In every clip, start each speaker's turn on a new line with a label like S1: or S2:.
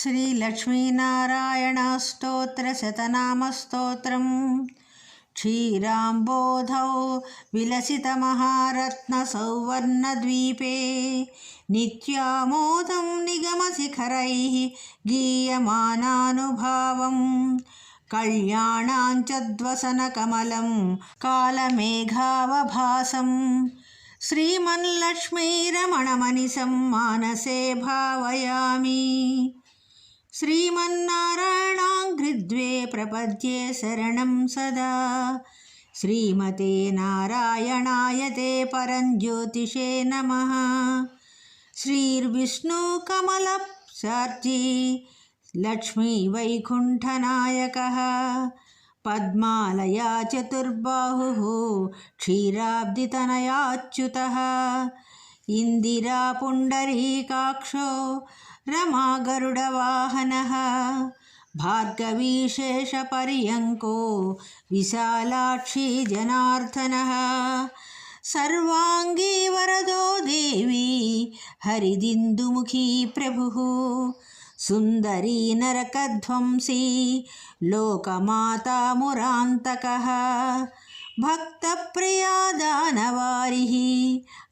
S1: श्रीलक्ष्मीनारायणस्तोत्रशतनामस्तोत्रम् क्षीराम्बोधौ विलसितमहारत्नसौवर्णद्वीपे नित्यामोदं निगमशिखरैः गीयमानानुभावम् कल्याणाञ्चद्वसनकमलं कालमेघावभासम् श्रीमन्लक्ष्मीरमणमनिशं मानसे भावयामि श्रीमन्नारायणाङ्घ्रिद्वे प्रपद्ये शरणं सदा श्रीमते नारायणाय ते परञ्ज्योतिषे नमः श्रीर्विष्णुकमलसार्जी लक्ष्मीवैकुण्ठनायकः पद्मालया चतुर्बाहुः क्षीराब्दितनयाच्युतः इन्दिरा पुण्डरीकाक्षो रमा गरुडवाहनः भार्गवीशेषपर्यङ्को विशालाक्षी जनार्दनः। सर्वाङ्गी वरदो देवी हरिदिन्दुमुखी प्रभुः। सुन्दरी नरकध्वंसी लोकमाता मुरान्तकः భక్తప్రియా దానవారి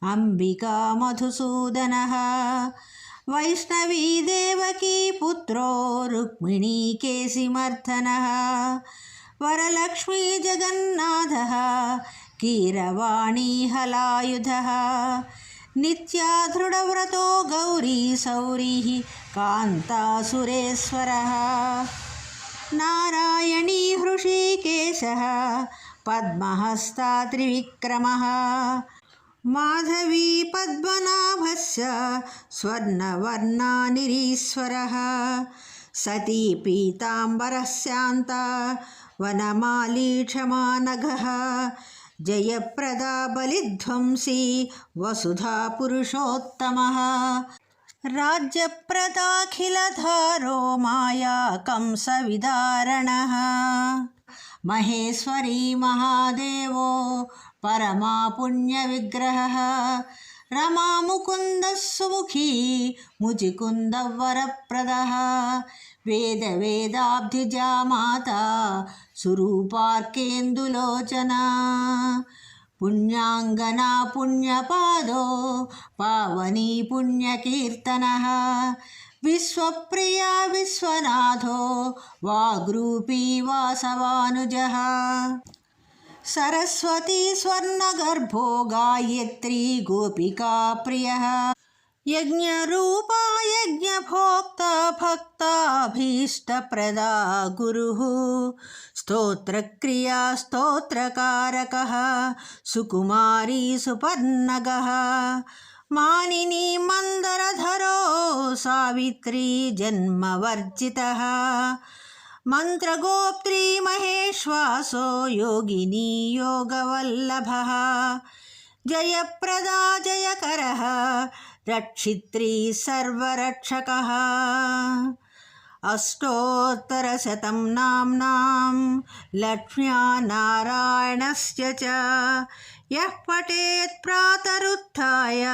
S1: అంబికా మధుసూదన వైష్ణవీ దేవకీ పుత్రో రుక్మిణీ కేశిమర్థన వరలక్ష్మీ జగన్నాథ కీరవాణీ హలాయుధ నిత్యాధృడవ్రతో గౌరీ సౌరీ కాంతాసురేశ్వర నారాయణీ హృషీకేశ पद्महस्ता त्रिविक्रमः माधवी पद्मनाभस्य स्वर्णवर्णानिरीश्वरः सती पीताम्बरः शान्ता वनमालीक्षमानघः जयप्रदा बलिध्वंसी वसुधा पुरुषोत्तमः राज्यप्रदाखिलधारो माया कंसविदारणः మహేశ్వరీ మహాదేవో పరమాపుణ్యవిగ్రహ రమాముకుందస్సుముఖీ ముచికుందవరప్రద వేద వేదాబ్ధిజా మాత సురూపార్కేందులోచన. పుణ్యాంగనా పుణ్యపాదో పావనీ పుణ్యకీర్తన. విశ్వప్రియా విశ్వనాథో వాగ్రూపీ వాసవానుజ. సరస్వతీ స్వర్ణగర్భో గాయత్రీ గోపికా ప్రియ. యజ్ఞరూపా భక్తాభీష్టప్రదా గురు. స్తోత్రక్రియా స్తోత్రకారక. సుకుమారీ సుపర్ణగ. मानिनी मन्दरधरो सावित्री जन्मवर्जितः। मन्त्रगोप्त्री महेश्वासो योगिनी योगवल्लभः। जयप्रदा जयकरः रक्षित्री सर्वरक्षकः। अष्टोत्तरशतं नाम्नां लक्ष्म्या नारायणस्य च यः पठेत् प्रातरुत्थाय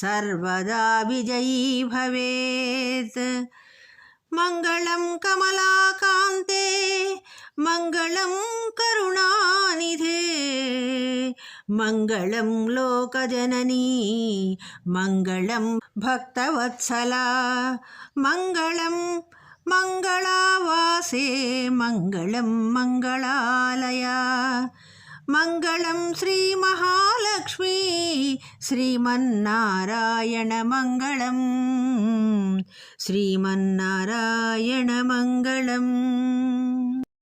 S1: सर्वदा विजयी भवेत्। मङ्गलं कमलाकान्ते मङ्गलं करुणानिधे मङ्गलं लोकजननी मङ्गलं भक्तवत्सला मङ्गलं मङ्गलावासे मङ्गलं मङ्गलालया மங்களம் ஸ்ரீ மகாலட்சுமி ஸ்ரீமன்னாராயண மங்களம். ஸ்ரீமன்னாராயண மங்களம்.